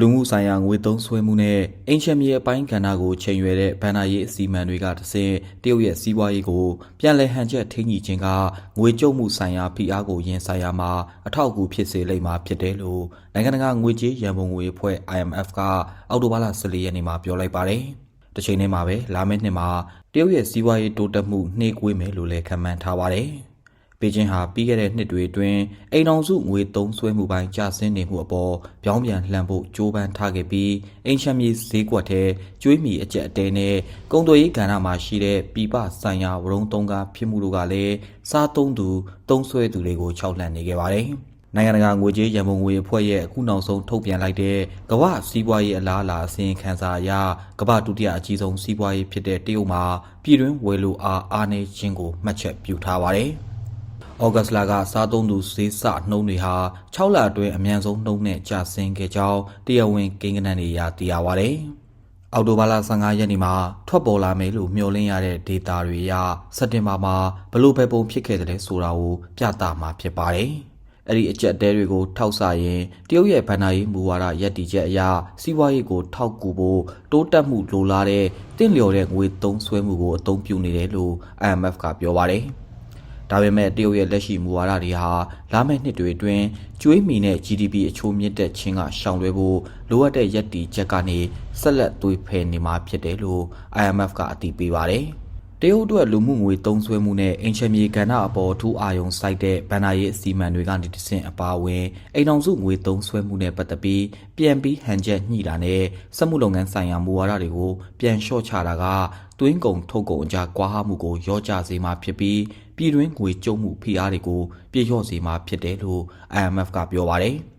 လူမှုဆိုင်ရာငွေသုံးဆွဲမှုနဲ့အင်ချမ်မြေအပိုင်းကဏ္ဍကိုချိန်ရွယ်တဲ့ဘဏ္ဍာရေးအစီအမံတွေကတဆင့်တရုတ်ရဲ့စီးပွားရေးကိုပြန်လည်ဟန်ချက်ထိန်းညှိခြင်းကငွေကျုပ်မှုဆိုင်ရာဖိအားကိုရင်ဆိုင်ရမှာအထောက်အကူဖြစ်စေလိမ့်မှာဖြစ်တယ်လို့နိုင်ငံတကာငွေကြေးရန်ပုံငွေအဖွဲ့ IMF ကအောက်တိုဘာလ14ရက်နေ့မှာပြောလိုက်ပါတယ်။တစ်ချိန်တည်းမှာပဲလာမယ့်နှစ်မှာတရုတ်ရဲ့စီးပွားရေးတိုးတက်မှုနှေးကွေးမယ်လို့လည်းခန့်မှန်းထားပါတယ်။ ပေကျင်းဟာပြီးခဲ့တဲ့နှစ်တွေအတွင်းအိမ်တော်စုငွေသုံးစွဲမှုပိုင်းကျဆင်းနေမှုအပေါ်ပြောင်းပြန်လှန်ဖို့ကြိုးပမ်းထားခဲ့ပြီးအင်ချမ်းမြေဈေးကွက်ထဲကျွေးမီအကျက်အတဲနဲ့ကုန်သွယ်ရေးကဏ္ဍမှာရှိတဲ့ပြပဆိုင်ရာဝရုံသုံးကားဖြစ်မှုတို့ကလည်းစားသုံးသူသုံးစွဲသူတွေကိုခြောက်လှန့်နေခဲ့ပါတယ်။နိုင်ငံတကာငွေကြေးရန်ပုံငွေအဖွဲ့ရဲ့အခုနောက်ဆုံးထုတ်ပြန်လိုက်တဲ့ကမ္ဘာစီးပွားရေးအလားအလာအစီရင်ခံစာအရကမ္ဘာဒုတိယအကြီးဆုံးစီးပွားရေးဖြစ်တဲ့တရုတ်မှာပြည်တွင်းဝယ်လိုအားအားနည်းခြင်းကိုမှတ်ချက်ပြုထားပါတယ်။ ဩဂတ်စ်လကစားသုံးသူဈေးစနှုန်းတွေဟာ6လအတွင်းအမြန်ဆုံးနှုန်းနဲ့ကျဆင်းခဲ့ကြောင်းတရားဝင်ကိန်းဂဏန်းတွေအရသိရပါဗျ။အောက်တိုဘာလ15ရက်နေ့မှာထွက်ပေါ်လာမယ်လို့မျှော်လင့်ရတဲ့ဒေတာတွေအရစက်တင်ဘာမှာဘလို့ပဲပုံဖြစ်ခဲ့တယ်ဆိုတာကိုပြသမှာဖြစ်ပါတယ်။အဲ့ဒီအကြက်တဲတွေကိုထောက်ဆရင်တရုတ်ရဲ့ဗန္နာရေးမူဝါဒရည်တည်ချက်အရစီးပွားရေးကိုထောက်ကူဖို့တိုးတက်မှုလိုလားတဲ့တင့်လျော်တဲ့ငွေသုံးစွဲမှုကိုအသုံးပြုနေတယ်လို့ IMF ကပြောပါတယ်။ ဒါပေမဲ့တရုတ်ရဲ့လက်ရှိမူဝါဒတွေဟာလာမယ့်နှစ်တွေအတွင်းကျွေးမီနဲ့ GDP အချိုးမြင့်တက်ခြင်းကရှောင်လွှဲဖို့လိုအပ်တဲ့ရည်တည်ချက်ကနေဆက်လက်သွေးဖယ်နေမှာဖြစ်တယ်လို့ IMF ကအတည်ပြုပါတယ်။ တရုတ်အတွက်လူမှုငွေသုံးစွဲမှုနဲ့အင်ချမ်မြေကဏ္ဍအပေါ်အထူးအာရုံစိုက်တဲ့ဗန္နာရေးအစီအမံတွေကနေတဆင့်အပါအဝင်အိမ်အောင်စုငွေသုံးစွဲမှုနဲ့ပတ်သက်ပြီးပြန်ပြီးဟန်ချက်ညှိတာနဲ့စက်မှုလုပ်ငန်းဆိုင်ရာမူဝါဒတွေကိုပြန်လျှော့ချတာကတွင်းကုန်ထုတ်ကုန်အကြကွာဟမှုကိုရောကျစေမှာဖြစ်ပြီးပြည်တွင်းငွေကျုံမှုဖိအားတွေကိုပြေလျော့စေမှာဖြစ်တယ်လို့ IMF ကပြောပါတယ်။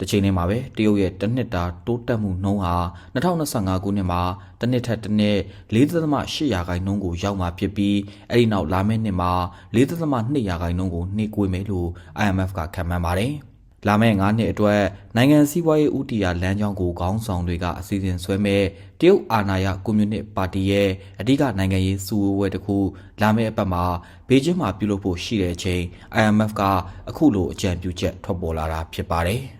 တစ်ချိန်တည်းမှာပဲတရုတ်ရဲ့တစ်နှစ်တာတိုးတက်မှုနှုန်းဟာ2025ခုနှစ်မှာတစ်နှစ်ထက်တစ်နှစ်4.8ရာခိုင်နှုန်းကိုရောက်မှာဖြစ်ပြီးအဲ့ဒီနောက်လာမယ့်နှစ်မှာ4.2ရာခိုင်နှုန်းကိုနှေးကွေးမယ်လို့ IMF ကခန့်မှန်းပါတယ်။လာမယ့်9နှစ်အတွက်နိုင်ငံစည်းဝါးရေးဥတီယာလမ်းကြောင်းကိုခေါင်းဆောင်တွေကအစီအစဉ်ဆွဲမဲ့တရုတ်အာဏာရကွန်မြူနစ်ပါတီရဲ့အဓိကနိုင်ငံရေးစုဝေးပွဲတစ်ခုလာမယ့်အပတ်မှာဘေကျင်းမှာပြုလုပ်ဖို့ရှိတဲ့အချိန် IMF ကအခုလိုအကြံပြုချက်ထွက်ပေါ်လာတာဖြစ်ပါတယ်။